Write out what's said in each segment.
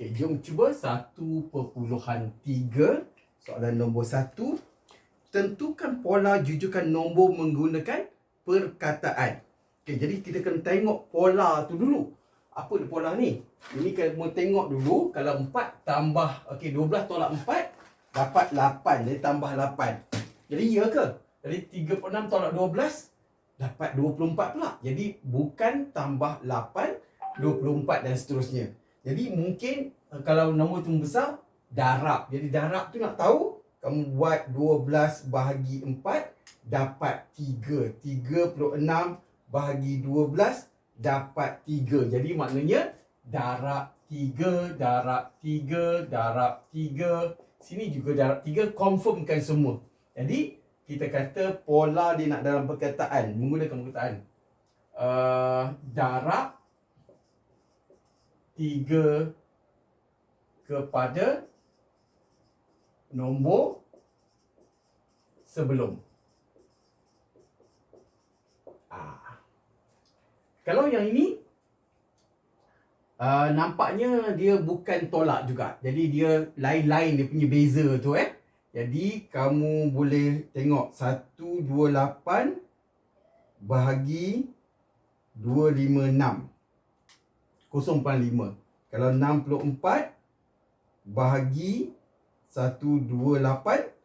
Okey, jom cuba 1.3 soalan nombor 1. Tentukan pola jujukan nombor menggunakan perkataan. Okey, jadi kita kena tengok pola tu dulu. Apa dia pola ni? Ini kena tengok dulu kalau 4 tambah okey 12 tolak 4 dapat 8. Dia tambah 8. Jadi ya ke? Jadi 36 tolak 12 dapat 24 pula. Jadi bukan tambah 8, 24 dan seterusnya. Jadi mungkin kalau nombor tu besar darab. Jadi darab tu nak tahu kamu buat 12 bahagi 4 dapat 3. 36 bahagi 12 dapat 3. Jadi maknanya darab 3, darab 3, darab 3. Sini juga darab 3 confirmkan semua. Jadi kita kata pola dia nak dalam perkataan menggunakan perkataan uh, darab 3 kepada nombor sebelum. Ah. Kalau yang ini uh, nampaknya dia bukan tolak juga. Jadi dia lain-lain dia punya beza tu eh. Jadi kamu boleh tengok 128 bahagi 256. 0.5. Kalau 64 bahagi 128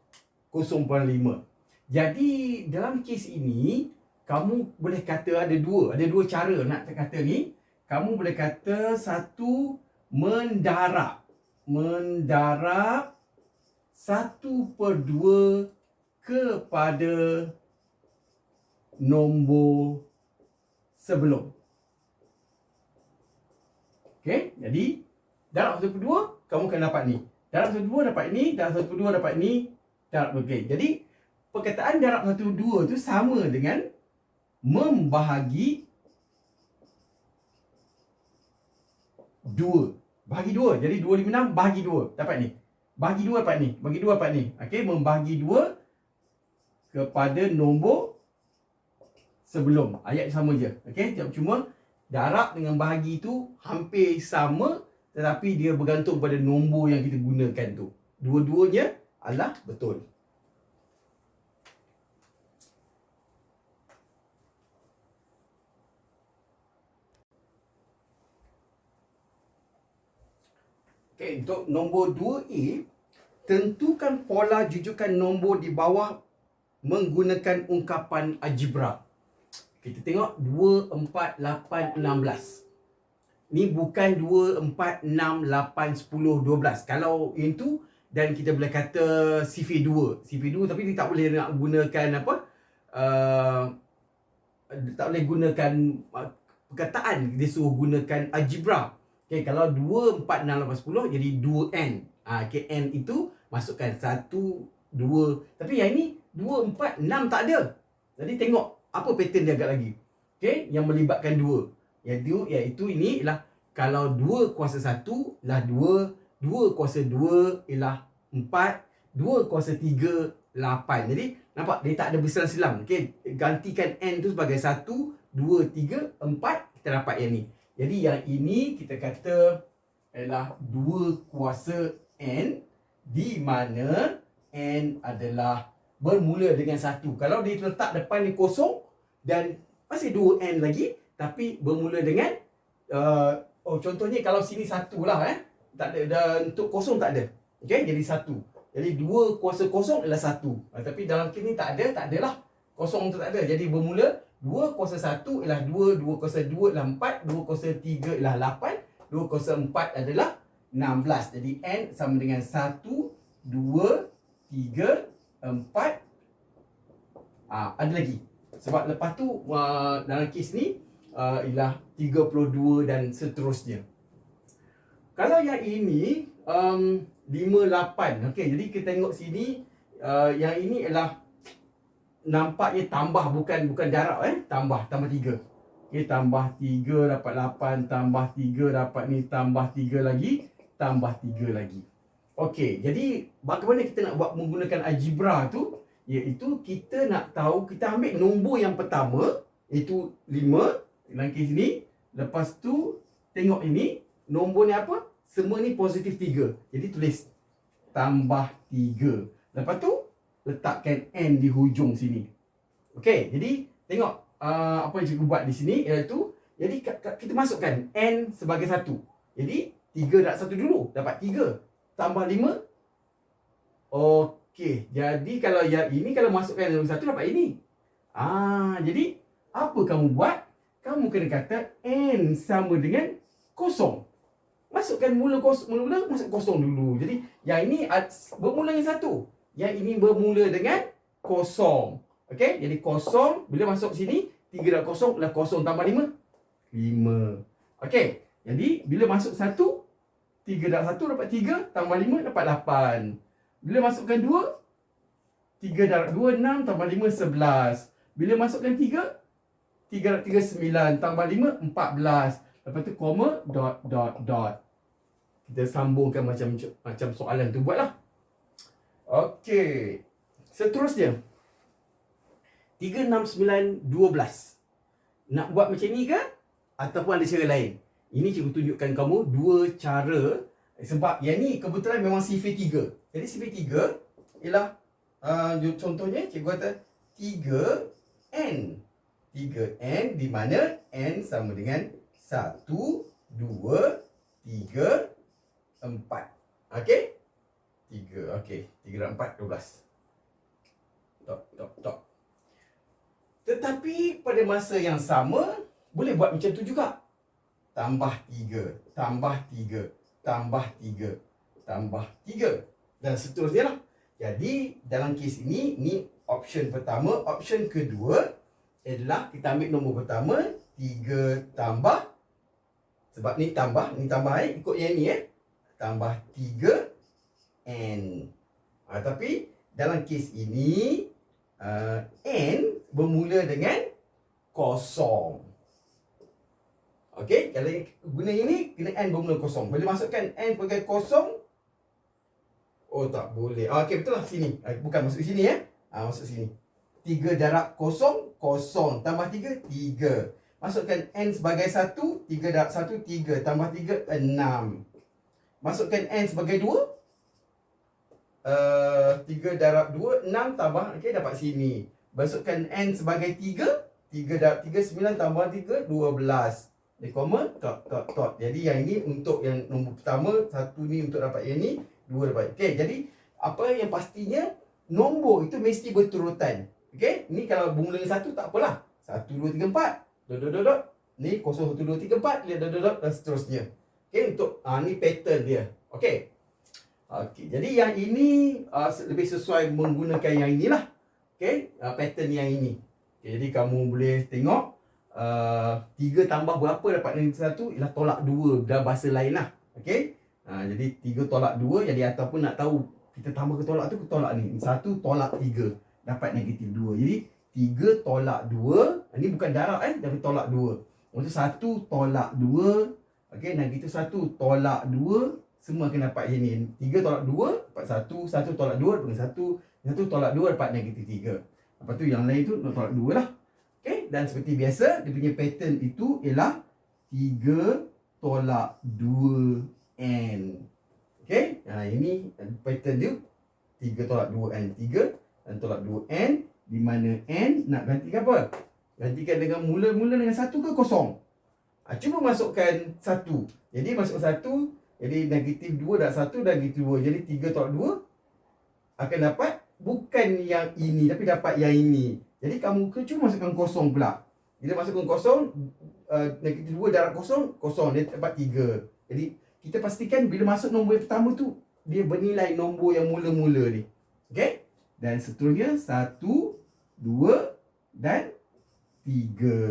0.5. Jadi dalam kes ini kamu boleh kata ada dua, ada dua cara nak kata ni. Kamu boleh kata satu mendarab. Mendarab satu per dua kepada nombor sebelum. Okey, jadi darab satu per dua, kamu akan dapat ni. Darab satu dua dapat ni, darab satu dua dapat ni, darab okey. Jadi perkataan darab satu dua tu sama dengan membahagi dua. Bahagi dua. Jadi 256 bahagi dua. Dapat ni. Bahagi dua dapat ni. Bagi dua dapat ni. Okey, membahagi dua kepada nombor sebelum. Ayat sama je. Okey, cuma darab dengan bahagi tu hampir sama tetapi dia bergantung pada nombor yang kita gunakan tu. Dua-duanya adalah betul. Okay, untuk nombor 2A, tentukan pola jujukan nombor di bawah menggunakan ungkapan algebra. Kita tengok 2, 4, 8, 16. Ni bukan 2, 4, 6, 8, 10, 12. Kalau itu dan kita boleh kata CV2. CV2 tapi dia tak boleh nak gunakan apa? Uh, tak boleh gunakan uh, perkataan. Dia suruh gunakan algebra. Okay, kalau 2, 4, 6, 8, 10 jadi 2N. Ha, okay, N itu masukkan 1, 2. Tapi yang ini 2, 4, 6 tak ada. Jadi tengok apa pattern dia agak lagi. Okay, yang melibatkan 2. Yang itu, iaitu ini ialah kalau 2 kuasa 1 ialah 2. 2 kuasa 2 ialah 4. 2 kuasa 3 8. Jadi nampak dia tak ada bersilang-silang. Okay, gantikan N tu sebagai 1, 2, 3, 4. Kita dapat yang ni. Jadi yang ini kita kata adalah 2 kuasa N di mana N adalah bermula dengan 1. Kalau dia letak depan ni kosong dan masih 2N lagi tapi bermula dengan uh, oh contohnya kalau sini 1 lah eh. Tak ada dan untuk kosong tak ada. Okey jadi 1. Jadi 2 kuasa kosong adalah 1. Uh, tapi dalam kes ni tak ada, tak adalah. Kosong tu tak ada. Jadi bermula 2 kuasa 1 ialah 2, 2 kuasa 2 ialah 4, 2 kuasa 3 ialah 8, 2 kuasa 4 adalah 16. Jadi N sama dengan 1, 2, 3, 4. Ah, ada lagi. Sebab lepas tu uh, dalam kes ni uh, ialah 32 dan seterusnya. Kalau yang ini um, 5, 8. Okey, jadi kita tengok sini uh, yang ini ialah nampaknya tambah bukan bukan jarak eh tambah tambah 3. Okey tambah 3 dapat 8 tambah 3 dapat ni tambah 3 lagi tambah 3 lagi. Okey jadi bagaimana kita nak buat menggunakan algebra tu iaitu kita nak tahu kita ambil nombor yang pertama iaitu 5 kes ni lepas tu tengok ini nombor ni apa semua ni positif 3. Jadi tulis tambah 3. Lepas tu letakkan N di hujung sini. Okey, jadi tengok uh, apa yang cikgu buat di sini iaitu jadi kita masukkan N sebagai satu. Jadi 3 darab 1 dulu dapat 3 tambah 5 Okey, jadi kalau yang ini kalau masukkan dalam satu dapat ini. Ah, jadi apa kamu buat? Kamu kena kata n sama dengan kosong. Masukkan mula kosong, mula-mula masuk kosong dulu. Jadi yang ini bermula dengan satu. Yang ini bermula dengan kosong. Okey, jadi kosong bila masuk sini 3 dan kosong adalah kosong tambah 5 5. Okey. Jadi bila masuk satu 3 dan 1 dapat 3 tambah 5 dapat 8. Bila masukkan 2 3 darab 2 6 tambah 5 11. Bila masukkan 3 3 darab 3 9 tambah 5 14. Lepas tu koma dot dot dot. Kita sambungkan macam macam soalan tu buatlah. Okey. Seterusnya. 3 6 9 12. Nak buat macam ni ke ataupun ada cara lain? Ini cikgu tunjukkan kamu dua cara sebab yang ni kebetulan memang sifir 3. Jadi CV3 ialah uh, contohnya cikgu kata 3N. 3N di mana N sama dengan 1, 2, 3, 4. Okey? 3. Okey. 3 dan 4, 12. Tok, tok, tok. Tetapi pada masa yang sama, boleh buat macam tu juga. Tambah 3, tambah 3, tambah 3, tambah 3 dan seterusnya lah. Jadi dalam kes ini, ni option pertama. Option kedua adalah kita ambil nombor pertama, 3 tambah. Sebab ni tambah, ni tambah eh. Ikut yang ni eh. Tambah 3 N. Ha, tapi dalam kes ini, uh, N bermula dengan kosong. Okey, kalau guna ini, kena N bermula kosong. Bila masukkan N sebagai kosong, Oh tak boleh. Ah, okey betul lah sini. Bukan masuk sini ya. Ah, masuk sini. 3 darab kosong, kosong. Tambah 3, 3. Masukkan N sebagai 1, 3 darab 1, 3. Tambah 3, 6. Masukkan N sebagai 2. Uh, 3 darab 2, 6 tambah. Okey, dapat sini. Masukkan N sebagai 3. 3 darab 3, 9 tambah 3, 12. Dia koma, tot, tot, tot. Jadi yang ini untuk yang nombor pertama. Satu ni untuk dapat yang ni dua dapat. Okey, jadi apa yang pastinya nombor itu mesti berturutan. Okey, ni kalau bermula dengan satu tak apalah. Satu, dua, tiga, empat. Dot, dot, dot, dot. Ni kosong, satu, dua, tiga, empat. Lihat, dot, dot, dot. Dan seterusnya. Okey, untuk ah ni pattern dia. Okey. Okey, jadi yang ini uh, lebih sesuai menggunakan yang inilah. Okey, uh, pattern yang ini. Okay, jadi kamu boleh tengok uh, tiga tambah berapa dapat dengan satu ialah tolak dua dalam bahasa lain lah. Okey. Ha, jadi 3 tolak 2 jadi ataupun nak tahu kita tambah ke tolak tu ke tolak ni. 1 tolak 3 dapat negatif 2. Jadi 3 tolak 2 ini bukan darab eh tapi tolak 2. Maksud 1 tolak 2 okey negatif 1 tolak 2 semua akan dapat yang ni. 3 tolak 2 dapat 1, 1 tolak 2 dapat 1, 1 tolak 2 dapat negatif 3. Lepas tu yang lain tu tolak 2 lah. Okey dan seperti biasa dia punya pattern itu ialah 3 tolak 2 N. Okay. Ha, ini pattern dia. 3 tolak 2 N. 3 dan tolak 2 N. Di mana N nak gantikan apa? Gantikan dengan mula-mula dengan 1 ke kosong? Ha, cuba masukkan 1. Jadi masuk 1. Jadi negatif 2 dan 1 dan negatif 2. Jadi 3 tolak 2 akan dapat bukan yang ini tapi dapat yang ini. Jadi kamu ke cuba masukkan kosong pula. Bila masukkan kosong, uh, negatif 2 darab kosong, kosong. Dia dapat 3. Jadi kita pastikan bila masuk nombor yang pertama tu dia bernilai nombor yang mula-mula ni. Okey? Dan seterusnya satu, dua dan tiga.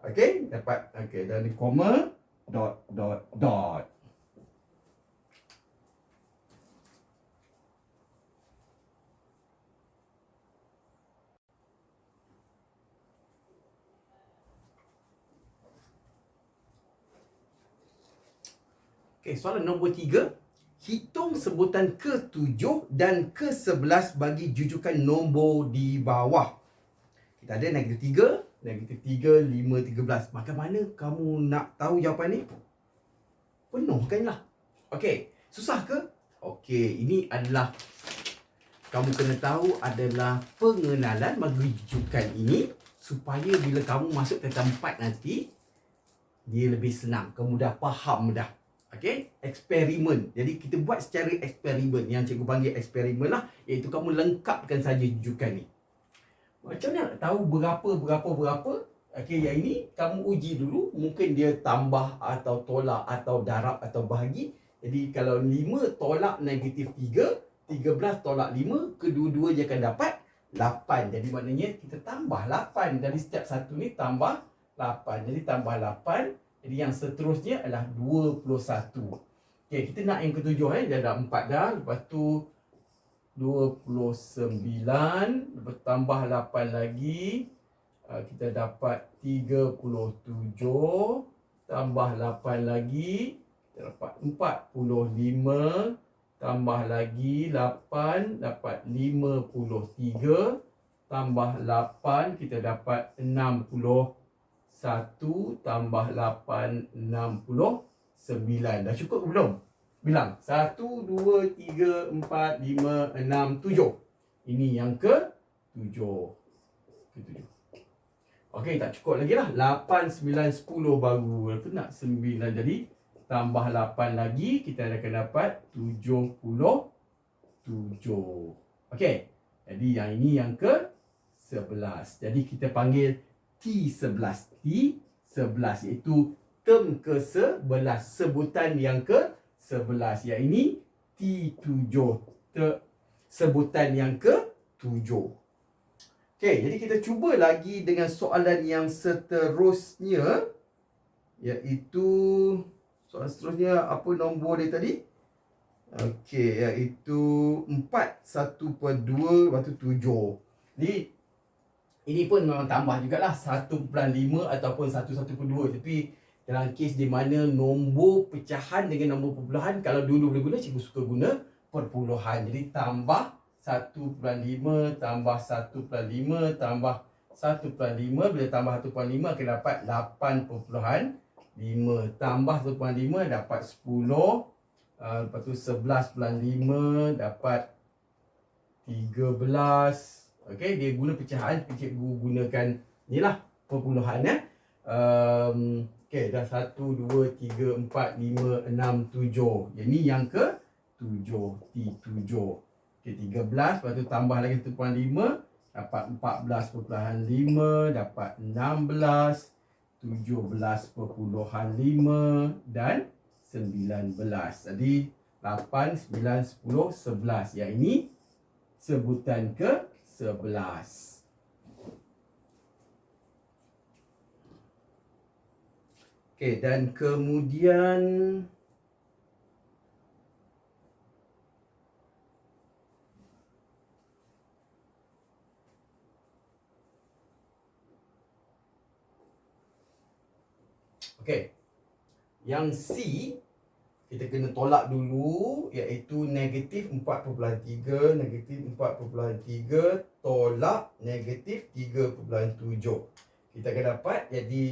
Okey? Dapat okey dan di koma dot dot dot. Okay, soalan nombor tiga. Hitung sebutan ke-7 dan ke-11 bagi jujukan nombor di bawah. Kita ada negatif 3, negatif 3, 5, 13. Macam mana kamu nak tahu jawapan ni? Penuhkanlah. Okey, susah ke? Okey, ini adalah kamu kena tahu adalah pengenalan rujukan ini supaya bila kamu masuk ke tempat nanti dia lebih senang, kamu dah faham dah. Okey, eksperimen. Jadi kita buat secara eksperimen yang cikgu panggil eksperimen lah iaitu kamu lengkapkan saja rujukan ni. Macam mana nak tahu berapa berapa berapa? Okey, yang ini kamu uji dulu, mungkin dia tambah atau tolak atau darab atau bahagi. Jadi kalau 5 tolak negatif 3, 13 tolak 5, kedua-dua dia akan dapat 8. Jadi maknanya kita tambah 8 dari setiap satu ni tambah 8. Jadi tambah 8. Jadi yang seterusnya adalah 21. Okey, kita nak yang ketujuh eh. Dia ada 4 dah. Lepas tu 29. Lepas tambah 8 lagi. Uh, kita dapat 37. Tambah 8 lagi. Kita dapat 45 tambah lagi 8 dapat 53 tambah 8 kita dapat 61 tambah 8 69 dah cukup belum? Bilang. 1 2 3 4 5 6 7 ini yang ke 7 ke 7 Okey tak cukup lagi lah. 8 9 10 baru apa nak? 9 jadi tambah 8 lagi kita akan dapat 77. Okey. Jadi yang ini yang ke 11. Jadi kita panggil T11. T11 iaitu term ke 11 sebutan yang ke 11. Yang ini T7. Te sebutan yang ke 7. Okey, jadi kita cuba lagi dengan soalan yang seterusnya iaitu Soalan seterusnya apa nombor dia tadi? Okey, iaitu 4 1 per 2 lepas tu 7. Jadi ini pun memang tambah jugalah 1.5 ataupun 1 1 per 2 tapi dalam kes di mana nombor pecahan dengan nombor perpuluhan kalau dulu boleh guna cikgu suka guna perpuluhan. Jadi tambah 1.5 tambah 1.5 tambah 1.5 bila tambah 1.5 akan dapat 8.5 5 tambah 1.5 dapat 10 uh, Lepas tu 11.5 dapat 13 Okay, dia guna pecahan Cikgu gunakan ni lah perpuluhan ya. Um, okay, dah 1, 2, 3, 4, 5, 6, 7 Yang ni yang ke 7 T7 Okay, 13 Lepas tu tambah lagi 1.5 Dapat 14.5 Dapat 16 17.5 dan 19. Jadi 8, 9, 10, 11. Yang ini sebutan ke 11. Okey dan kemudian Okey. Yang C kita kena tolak dulu iaitu negatif 4.3 negatif 4.3 tolak negatif 3.7 kita akan dapat jadi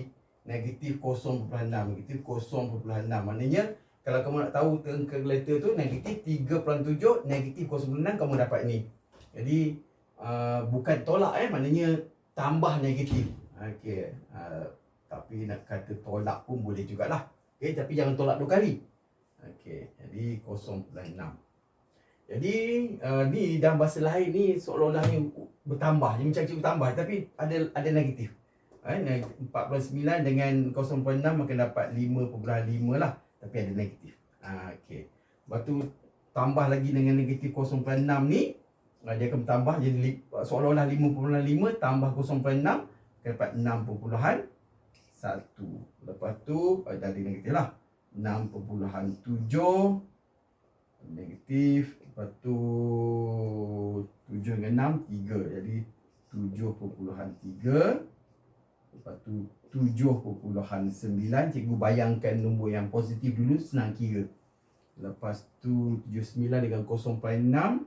negatif 0.6 negatif 0.6 maknanya kalau kamu nak tahu term calculator tu negatif 3.7 negatif 0.6 kamu dapat ni. Jadi uh, bukan tolak eh. Maknanya tambah negatif. Okey. Uh, tapi nak kata tolak pun boleh jugalah. Okey, tapi jangan tolak dua kali. Okey, jadi 0.6. Jadi uh, ni dalam bahasa lain ni seolah-olah ni bertambah. Dia macam cikgu tambah tapi ada ada negatif. Eh, 4.9 dengan 0.6 akan dapat 5.5 lah. Tapi ada negatif. Ha, okey. Lepas tu tambah lagi dengan negatif 0.6 ni. Uh, dia akan bertambah jadi seolah-olah 5.5 tambah 0.6 akan dapat 6.5 satu. Lepas tu pada ada negatif lah. 6.7 negatif. Lepas tu 7 dengan 6 3. Jadi 7.3 Lepas tu 7.9 Cikgu bayangkan nombor yang positif dulu Senang kira. Lepas tu 79 dengan 0.6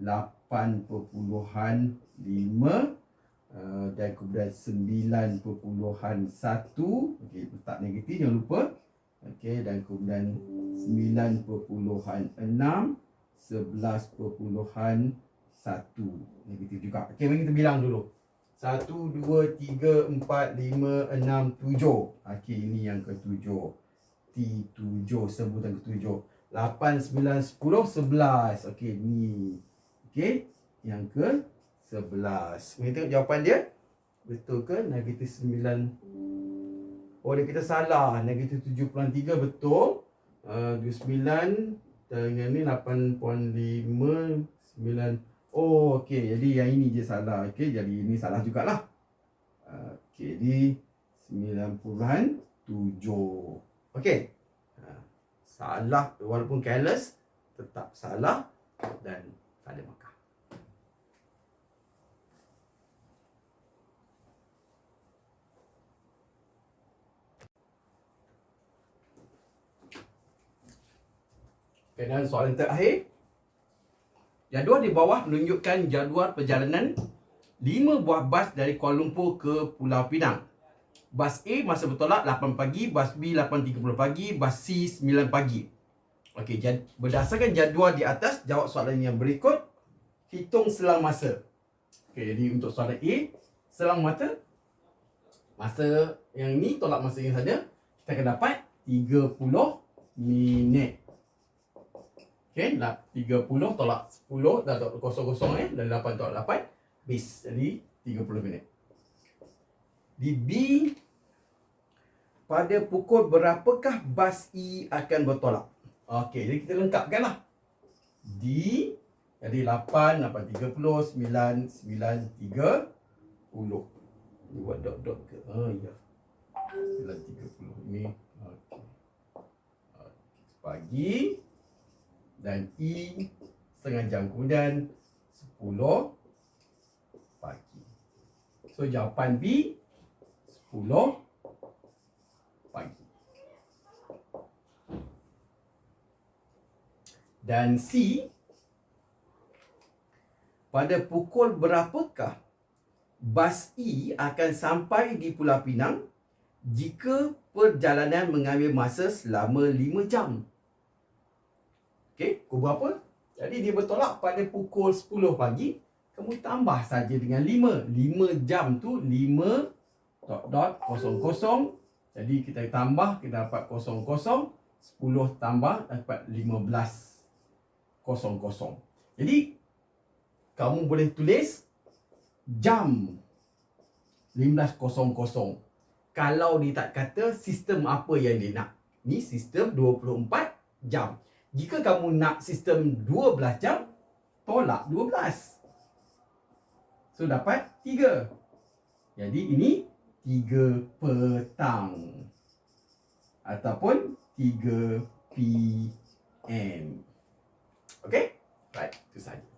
8.5 Uh, dan kemudian 9.1 okey letak negatif jangan lupa. Okey dan kemudian 9.6 11.1 negatif juga. Okey, mari kita bilang dulu. 1 2 3 4 5 6 7. Okey, ini yang ketujuh. T7 sebutan ketujuh. 8 9 10 11. Okey, ni. Okey, yang ke 11. Mari tengok jawapan dia. Betul ke? Negatif 9. Oh, dia kita salah. Negatif 7.3 betul. Uh, 29 dengan ni 8.5 9 Oh okey jadi yang ini je salah. Okey jadi ini salah jugalah. Okey jadi 9.7 okey. Ha, salah walaupun careless tetap salah dan tak ada markah Dan soalan terakhir. Jadual di bawah menunjukkan jadual perjalanan 5 buah bas dari Kuala Lumpur ke Pulau Pinang. Bas A masa bertolak 8 pagi, bas B 8.30 pagi, bas C 9 pagi. Okey, jad, berdasarkan jadual di atas, jawab soalan yang berikut. Hitung selang masa. Okey, jadi untuk soalan A, selang masa masa yang ini tolak masa yang saja, kita akan dapat 30 minit. Okay, nak 30 tolak 10 dah tak kosong-kosong eh. Dan 8 tolak 8. Bis. Jadi 30 minit. Di B. Pada pukul berapakah bas E akan bertolak? Okey, jadi kita lengkapkan lah. D. Jadi 8, 8, 30, 9, 9, 3, 10. Ini buat dot-dot ke? Oh, ya. 9, 30. Ini. Okey. Okay. Pagi dan E setengah jam kemudian 10 pagi. So jawapan B 10 pagi. Dan C pada pukul berapakah bas E akan sampai di Pulau Pinang jika perjalanan mengambil masa selama 5 jam? Okey, pukul berapa? Jadi dia bertolak pada pukul 10 pagi. Kamu tambah saja dengan 5. 5 jam tu 5 dot dot kosong kosong. Jadi kita tambah kita dapat kosong kosong. 10 tambah dapat 15 kosong kosong. Jadi kamu boleh tulis jam 15 kosong kosong. Kalau dia tak kata sistem apa yang dia nak. Ni sistem 24 jam. Jika kamu nak sistem 12 jam, tolak 12. So dapat 3. Jadi ini 3 petang. Ataupun 3 PM. Okay? Right, itu saja.